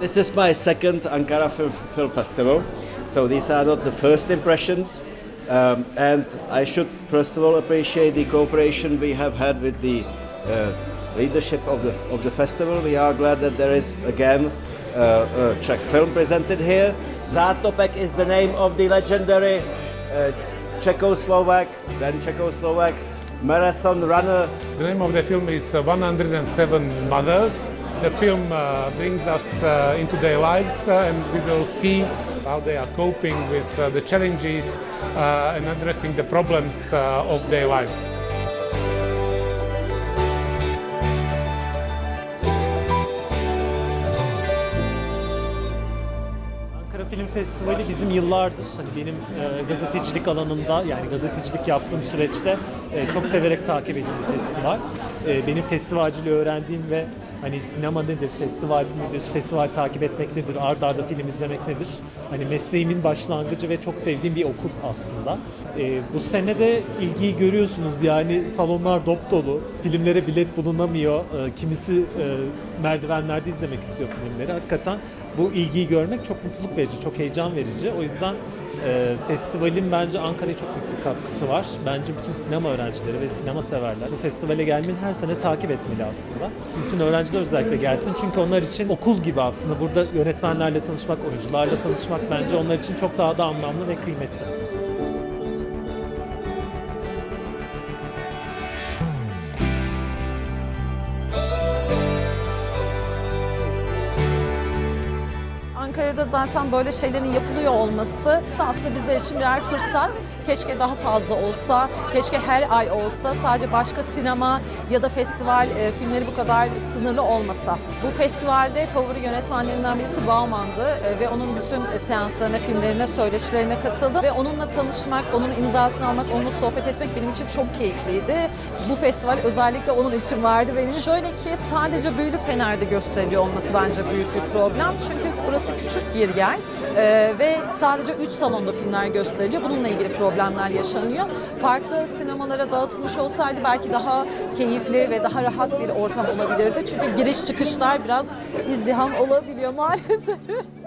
This is my second Ankara Film, Film Festival, so these are not the first impressions. Um, and I should first of all appreciate the cooperation we have had with the uh, leadership of the of the festival. We are glad that there is again uh, a Czech film presented here. Zátopek is the name of the legendary uh, Czechoslovak, then Czechoslovak marathon runner The name of the film is uh, 107 Mothers. The film uh, brings us uh, into their lives uh, and we will see how they are coping with the challenges and addressing the problems of their lives. Film Festivali bizim yıllardır hani benim e, gazetecilik alanımda yani gazetecilik yaptığım süreçte e, çok severek takip ettiğim bir festival. E, benim festivalciliği öğrendiğim ve hani sinema nedir, festival nedir, festival takip etmek nedir, ard arda film izlemek nedir? Hani mesleğimin başlangıcı ve çok sevdiğim bir okul aslında. E, bu sene de ilgiyi görüyorsunuz yani salonlar dop dolu, filmlere bilet bulunamıyor, E, kimisi e, merdivenlerde izlemek istiyor filmleri. Hakikaten bu ilgiyi görmek çok mutluluk verici, çok heyecan verici. O yüzden e, festivalin bence Ankara'ya çok büyük bir katkısı var. Bence bütün sinema öğrencileri ve sinema severler bu festivale gelmeyi her sene takip etmeli aslında. Bütün öğrenciler özellikle gelsin çünkü onlar için okul gibi aslında. Burada yönetmenlerle tanışmak, oyuncularla tanışmak bence onlar için çok daha da anlamlı ve kıymetli. Ankara'da zaten böyle şeylerin yapılıyor olması aslında bizler için birer fırsat. Keşke daha fazla olsa, keşke her ay olsa. Sadece başka sinema ya da festival e, filmleri bu kadar sınırlı olmasa. Bu festivalde favori yönetmenlerinden birisi Bauman'dı e, ve onun bütün e, seanslarına, filmlerine, söyleşilerine katıldım. Ve onunla tanışmak, onun imzasını almak, onunla sohbet etmek benim için çok keyifliydi. Bu festival özellikle onun için vardı benim. Şöyle ki sadece Büyülü Fener'de gösteriliyor olması bence büyük bir problem. Çünkü burası küçük bir yer e, ve sadece 3 salonda filmler gösteriliyor. Bununla ilgili problemler yaşanıyor. Farklı sinemalara dağıtılmış olsaydı belki daha keyifli ve daha rahat bir ortam olabilirdi. Çünkü giriş çıkışlar biraz izdiham olabiliyor maalesef.